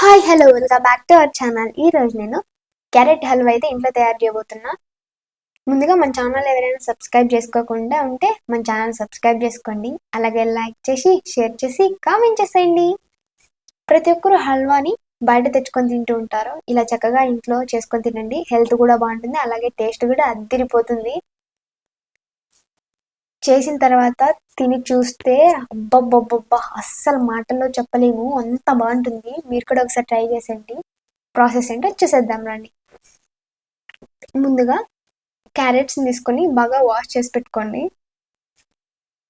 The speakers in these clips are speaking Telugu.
Hi hello welcome back to our channel ఈ రోజు నేను క్యారెట్ హల్వా అయితే ఇంట్లో తయారు చేయబోతున్నా. ముందుగా మన ఛానల్ ఎవరైనా సబ్స్క్రైబ్ చేసుకోకుండా ఉంటే మన ఛానల్ సబ్స్క్రైబ్ చేసుకోండి. అలాగే లైక్ చేసి షేర్ చేసి కామెంట్ చేసేయండి. ప్రతి ఒక్కరు హల్వాని బయట తెచ్చుకొని తింటూ ఉంటారు. ఇలా చక్కగా ఇంట్లో చేసుకొని తినండి. హెల్త్ కూడా బాగుంటుంది. అలాగే టేస్ట్ కూడా అద్దిరిపోతుంది. చేసిన తర్వాత తిని చూస్తే అబ్బబ్బబ్బబ్బా అస్సలు మాటల్లో చెప్పలేము. అంత బాగుంటుంది. మీరు కూడా ఒకసారి ట్రై చేసేయండి. ప్రాసెస్ ఏంటో చూసేద్దాం రండి. ముందుగా క్యారెట్స్ని తీసుకొని బాగా వాష్ చేసి పెట్టుకోండి.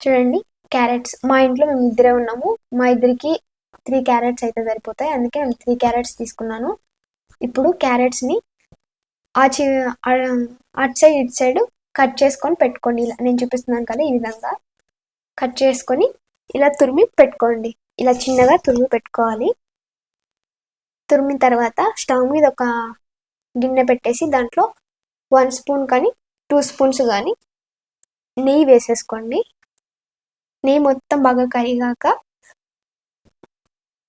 చూడండి క్యారెట్స్. మా ఇంట్లో మేము ఇద్దరే ఉన్నాము. మా ఇద్దరికి త్రీ క్యారెట్స్ అయితే సరిపోతాయి. అందుకే నేను త్రీ క్యారెట్స్ తీసుకున్నాను. ఇప్పుడు క్యారెట్స్ని ఆ చి అటు సైడ్ ఇటు సైడ్ కట్ చేసుకొని పెట్టుకోండి. ఇలా నేను చూపిస్తున్నాను కదా ఈ విధంగా. కట్ చేసుకొని ఇలా తురిమి పెట్టుకోండి. ఇలా చిన్నగా తురిమి పెట్టుకోవాలి. తురిమిన తర్వాత స్టవ్ మీద ఒక గిన్నె పెట్టేసి దాంట్లో వన్ స్పూన్ కానీ టూ స్పూన్స్ కానీ నెయ్యి వేసేసుకోండి. నెయ్యి మొత్తం బాగా కరిగాక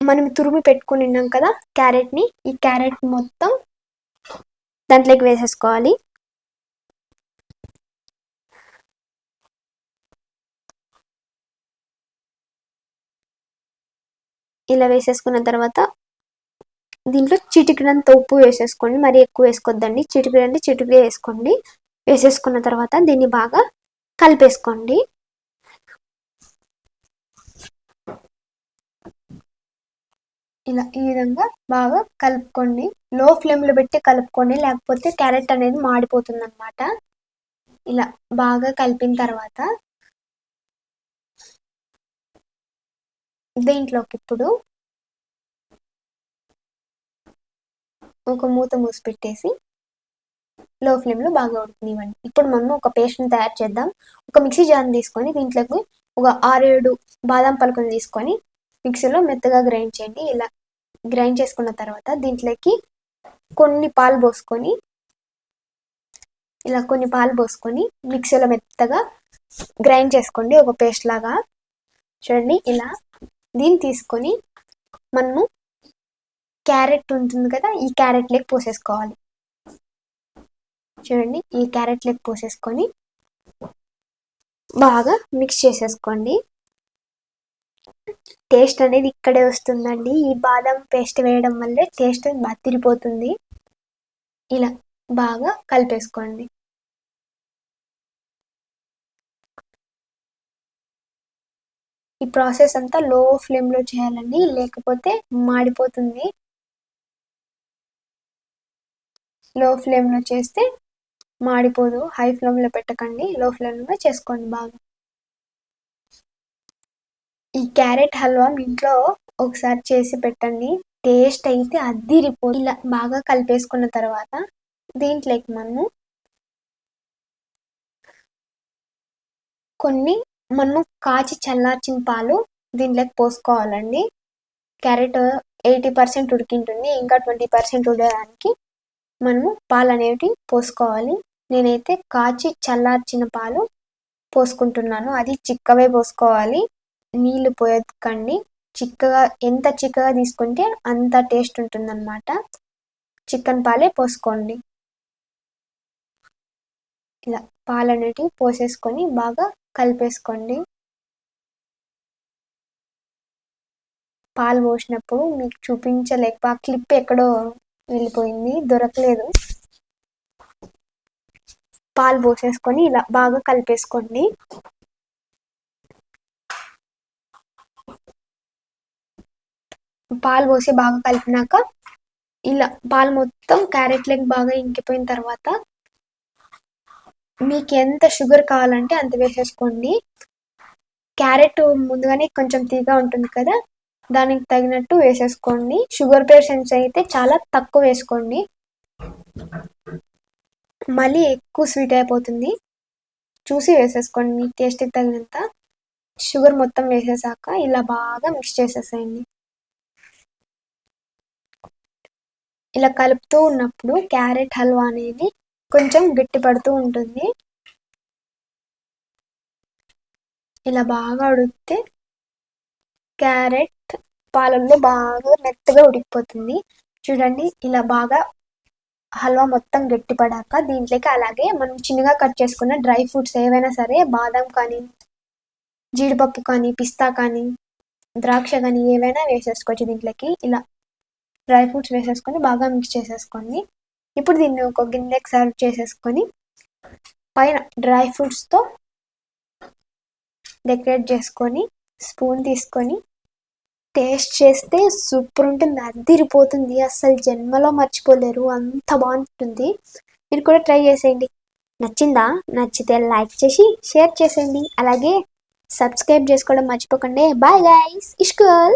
మనం తురిమి పెట్టుకుని ఉన్నాం కదా క్యారెట్ని ఈ క్యారెట్ మొత్తం దాంట్లోకి వేసేసుకోవాలి. ఇలా వేసేసుకున్న తర్వాత దీంట్లో చిటికినంత ఉప్పు వేసేసుకోండి. మరి ఎక్కువ వేసుకోవద్దండి చిటికి అంటే చిటికి వేసుకోండి. వేసేసుకున్న తర్వాత దీన్ని బాగా కలిపేసుకోండి. ఇలా ఈ విధంగా బాగా కలుపుకోండి. లో ఫ్లేమ్లో పెట్టి కలుపుకోండి. లేకపోతే క్యారెట్ అనేది మాడిపోతుంది అనమాట ఇలా బాగా కలిపిన తర్వాత దీంట్లోకి ఇప్పుడు ఒక మూత మూసి పెట్టేసి లో ఫ్లేమ్లో బాగా ఉడుకునివ్వండి. ఇప్పుడు మనం ఒక పేస్ట్ని తయారు చేద్దాం. ఒక మిక్సీ జార్ని తీసుకొని దీంట్లోకి ఒక ఆరేడు బాదం పలుకుని తీసుకొని మిక్సీలో మెత్తగా గ్రైండ్ చేయండి. ఇలా గ్రైండ్ చేసుకున్న తర్వాత దీంట్లోకి కొన్ని పాలు పోసుకొని ఇలా కొన్ని పాలు పోసుకొని మిక్సీలో మెత్తగా గ్రైండ్ చేసుకోండి. ఒక పేస్ట్ లాగా చూడండి. ఇలా దీన్ని తీసుకొని మనము క్యారెట్ ఉంటుంది కదా ఈ క్యారెట్ లెగ్ పోసేసుకోవాలి. చూడండి ఈ క్యారెట్ లెగ్ పోసేసుకొని బాగా మిక్స్ చేసేసుకోండి. టేస్ట్ అనేది ఇక్కడే వస్తుందండి. ఈ బాదం పేస్ట్ వేయడం వల్లే టేస్ట్ బతిరిపోతుంది ఇలా బాగా కలిపేసుకోండి. ఈ ప్రాసెస్ అంతా లో ఫ్లేమ్లో చేయాలండి లేకపోతే మాడిపోతుంది. లో ఫ్లేమ్లో చేస్తే మాడిపోదు హై ఫ్లేమ్లో పెట్టకండి లో ఫ్లేమ్లో చేసుకోండి బాగా. ఈ క్యారెట్ హల్వా మీ ఇంట్లో ఒకసారి చేసి పెట్టండి టేస్ట్ అయితే అద్దిరిపో ఇలా బాగా కలిపేసుకున్న తర్వాత దీంట్లోకి మనము కొన్ని మనము కాచి చల్లార్చిన పాలు దీంట్లోకి పోసుకోవాలండి. క్యారెట్ ఎయిటీ పర్సెంట్ ఉడికింటుంది ఇంకా ట్వంటీ పర్సెంట్ ఉడకడానికి మనము పాలు అనేవి పోసుకోవాలి. నేనైతే కాచి చల్లార్చిన పాలు పోసుకుంటున్నాను. అది చిక్కవే పోసుకోవాలి. నీళ్ళు పోయకండి చిక్కగా ఎంత చిక్కగా తీసుకుంటే అంత టేస్ట్ ఉంటుందన్నమాట. చికెన్ పాలే పోసుకోండి. ఇలా పాలు అనేటివి పోసేసుకొని బాగా కలిపేసుకోండి. పాలు పోసినప్పుడు మీకు చూపించలేక ఆ క్లిప్ ఎక్కడో వెళ్ళిపోయింది దొరకలేదు. పాలు పోసేసుకొని ఇలా బాగా కలిపేసుకోండి. పాలు పోసి బాగా కలిపినాక ఇలా పాలు మొత్తం క్యారెట్ లెగ్ బాగా ఇంకిపోయిన తర్వాత మీకు ఎంత షుగర్ కావాలంటే అంత వేసేసుకోండి. క్యారెట్ ముందుగానే కొంచెం తీగా ఉంటుంది కదా దానికి తగినట్టు వేసేసుకోండి. షుగర్ పేషెంట్స్ అయితే చాలా తక్కువ వేసుకోండి. మళ్ళీ ఎక్కువ స్వీట్ అయిపోతుంది. చూసి వేసేసుకోండి మీ టేస్ట్కి తగినంత. షుగర్ మొత్తం వేసేసాక ఇలా బాగా మిక్స్ చేసేసేయండి. ఇలా కలుపుతూ ఉన్నప్పుడు క్యారెట్ హల్వా అనేది కొంచెం గట్టి పడుతూ ఉంటుంది. ఇలా బాగా ఉడికితే క్యారెట్ పాలల్లో బాగా మెత్తగా ఉడికిపోతుంది. చూడండి ఇలా బాగా హల్వా మొత్తం గట్టిపడాక దీంట్లోకి అలాగే మనం చిన్నగా కట్ చేసుకున్న డ్రై ఫ్రూట్స్ ఏవైనా సరే బాదం కానీ జీడిపప్పు కానీ పిస్తా కానీ ద్రాక్ష కానీ ఏవైనా వేసేసుకోవచ్చు దీంట్లోకి. ఇలా డ్రై ఫ్రూట్స్ వేసేసుకొని బాగా మిక్స్ చేసేసుకోండి. ఇప్పుడు దీన్ని ఒక గిన్నెకి సర్వ్ చేసేసుకొని పైన డ్రై ఫ్రూట్స్తో డెకరేట్ చేసుకొని స్పూన్ తీసుకొని టేస్ట్ చేస్తే సూపర్ ఉంటుంది. అదిరిపోతుంది. అస్సలు జన్మలో మర్చిపోలేరు. అంత బాగుంటుంది. మీరు కూడా ట్రై చేసేయండి. నచ్చిందా? నచ్చితే లైక్ చేసి షేర్ చేసేయండి. అలాగే సబ్స్క్రైబ్ చేసుకోవడం మర్చిపోకండి. Bye guys ఇష్కల్.